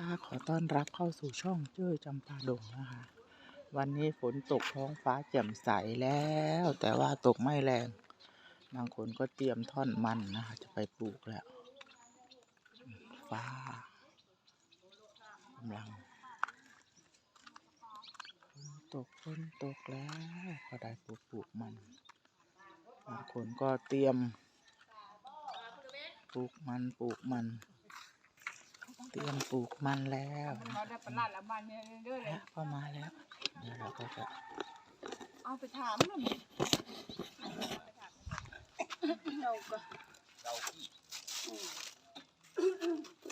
ค่ะขอต้อนรับเข้าสู่ช่องเจ้ยจำปาดงนะคะ วันนี้ฝนตกท้องฟ้าแจ่มใสแล้ว แต่ว่าตกไม่แรง บางคนก็เตรียมท่อนมันนะคะ จะไปปลูกแล้ว ฟ้ากำลังฝนตกฝนตกแล้วก็ได้ปลูกปลูกมัน บางคนก็เตรียม ปลูกมันปลูกมัน เตรียมปลูกมันแล้วเราได้ประหลาดละบ้านเนี่ยเด้อเลยแล้วก็มาแล้วเดี๋ยวเราก็จะเอาไปถามมันเราก็ใ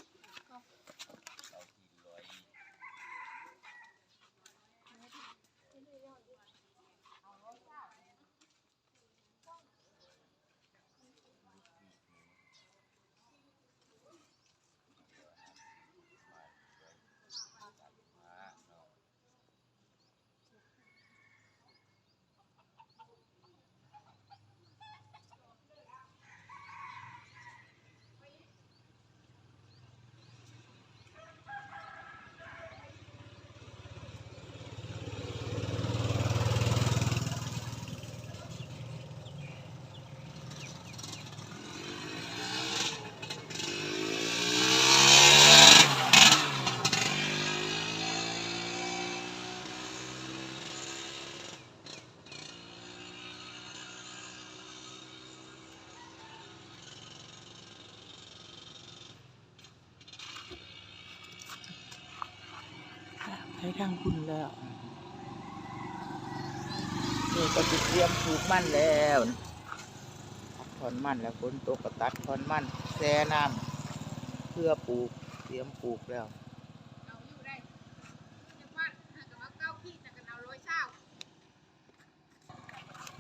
ห้ทางคุณแล้วนี่ก็จะเตรียมปลูกมันแล้วตัดถอนมันแล้วฝนตกก็ตัดถอนมันแช่น้ำเพื่อปลูกเตรียมปลูกแล้วเอาอยู่ได้จังหวัดถ้าเกิดว่าเก้าขีดจะกันเอาร้อยเช้า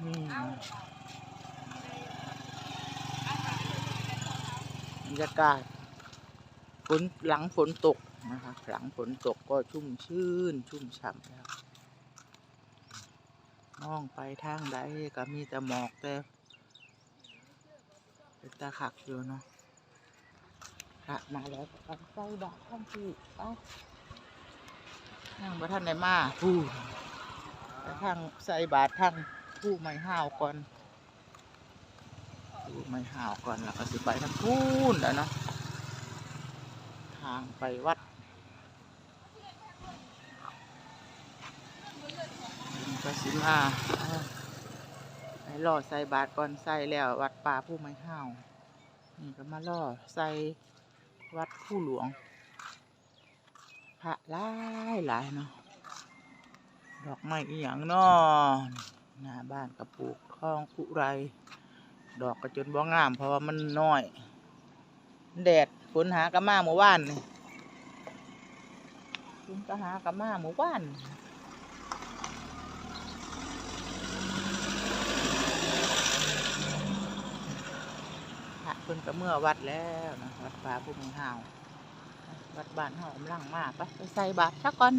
นี่เอาบรรยากาศฝนหลังฝนตกนะคะหลังฝนตก ก็ชุ่มชื่นชุ่มฉ่ำแล้วมองไปทางใดก็มีแต่หมอกแต่เป็นตาขักอยู่เนาะพระมาแล้วก็ตั้งใจบาทท่านที่เอาทางพระท่านในมาผู้ทางใส่บาททางผู้ไม่ห้าวก่อนผู้ไม่ห้าวก่อนแล้วก็สิไปทางพูนแล้วเนาะทางไปวัด ก็สิมาเอาไปล่อใส่บาทก่อนใส่แล้ว วัดป่าผู้ไม้ห้าวนี่ก็มาล่อใส่วัดผู้หลวง พระหลายหลายเนาะดอกไม้อีหยังเนาะหน้าบ้านกระปลูกคลองกุไร ดอกกระจนบ่งาม เพราะว่ามันน้อย แดดฝนหากระมาเมื่อวานนี่ฝนก็หากระมาเมื่อวาน พระ เพิ่นก็เมื่อวัดแล้วนะวัดป่าผู้มีห้าววัดบ้านเฮากำลังมาไปไปใส่บาตรซะก่อน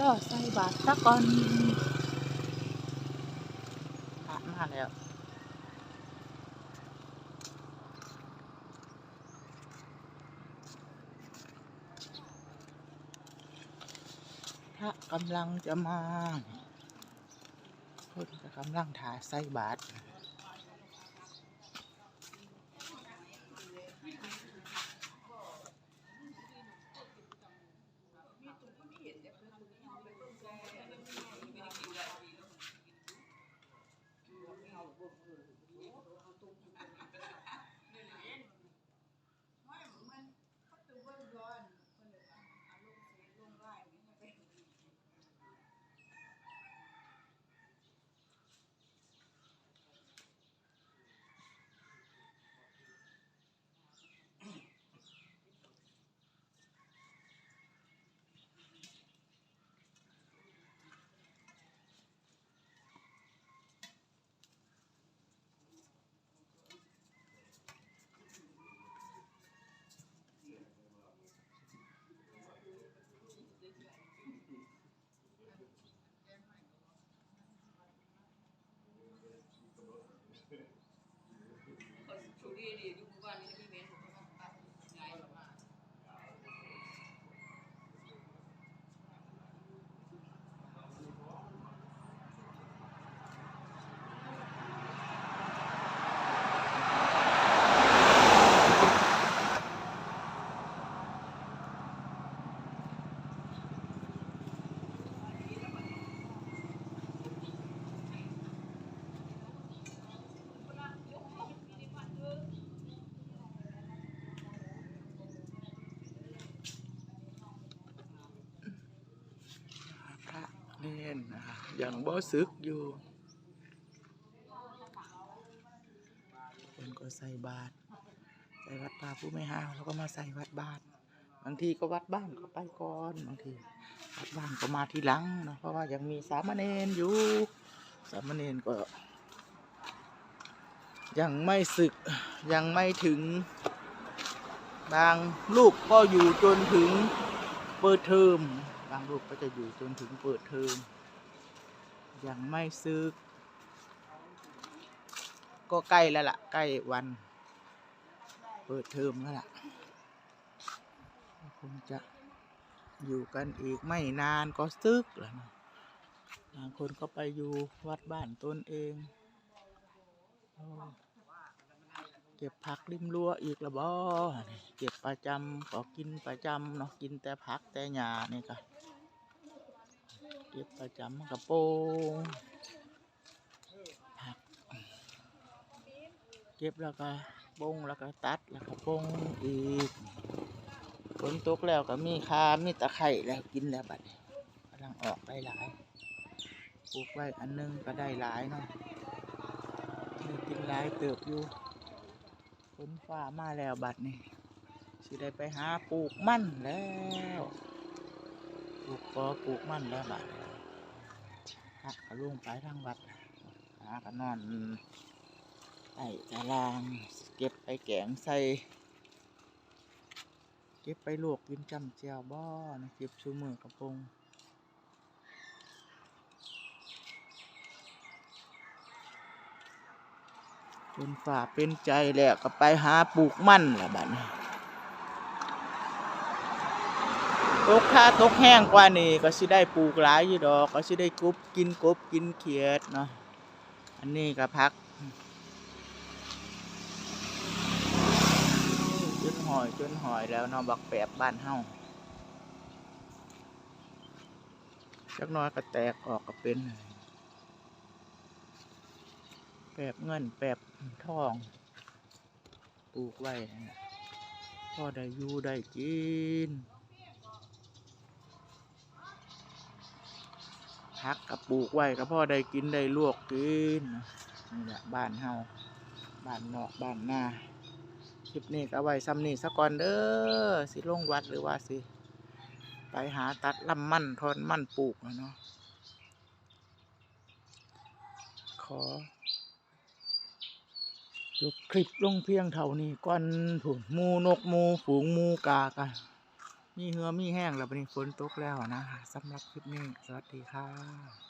รอใส่บาตรซะก่อนมาแล้วพระกำลังจะมาเพิ่นก็กำลังถ่าใส่บาตร 네. 可是，就列。 น่นนะคะยังบ่ซึกอยู่คนก็ใส่บาตรใส่วัดป่าผู้ไม่ห้าวแล้วก็มาใส่วัดบ้าน บางทีก็วัดบ้านก็ไปก่อนบางทีวัดบ้านก็มาทีหลังเนาะเพราะว่ายังมีสามเณรอยู่สามเณรก็ ยังไม่ศึกยังไม่ถึง บางลูกก็อยู่จนถึงเปิดเทอมบางลูกก็จะอยู่จนถึงเปิดเทอม ยังไม่ซึกก็ใกล้แล้วล่ะ ใกล้วัน เปิดเทอมแล้วล่ะคงจะอยู่กันอีกไม่นานก็ซึกแล้วนะบางคนก็ไปอยู่วัดบ้านตนเองอเก็บผักริมรั้วอีกละบ่เก็บประจำก็กินประจำเนาะกินแต่ผักแต่หญ้านี่ก็ เก็บประจำมันกระโปงผักเก็บแล้วก็บงแล้วก็ตัดแล้วก็ปงอีกฝนตกแล้วก็มีคามีตะไคร่แล้วกินแล้วบัดกำลังออกได้หลายปลูกไว้อันหนึงก็ได้หลายเนาะได้กินหลายเติบอยู่ฝนฟ้ามาแล้วบัดนี้สิได้ไปหาปลูกมั่นแล้ว ลูกปอปลูกมันแล้วบัดนี้พักก็ลงไปทางวัดหาก็นอนใส่ตารางเก็บไปแกงใส่เก็บไปลวกกินจำเจียวบ่อนะเก็บชูมือกระพงจนฝ่าเป็นใจแหล้วก็ไปหาปลูกมันละบัดนี้ ตกถ้าตกแห้งกว่านี้ก็สิได้ปลูกหลายอยู่ดอก ก็สิได้กบกินกบกินเขียดเนาะอันนี้ก็พักจนหอยจนหอยแล้วเนาะบักแปบบ้านเฮาจักน้อยก็แตกออกก็เป็นแปบเงินแปบทองปลูกไว้พ่อได้อยู่ได้กิน พักกับปลูกไว้ก็พ่อได้กินได้ลวกกินนี่แหละบ้านเฮาบ้านนอกบ้านหน้าคลิปนี้ก็ไว้ซ้ำนี่สะก่อนเด้อสิลงวัดหรือว่าสิ ไปหาตัดลำมันทอนมันปลูกอะเนาะขอจบคลิปลงเพียงเท่านี้ก่อนผุนมูนกมูฝูงมูกากัน มีเหือมีแห้งแล้วบัดนี้ฝนตกแล้วนะคะสำหรับคลิปนี้ สวัสดีค่ะ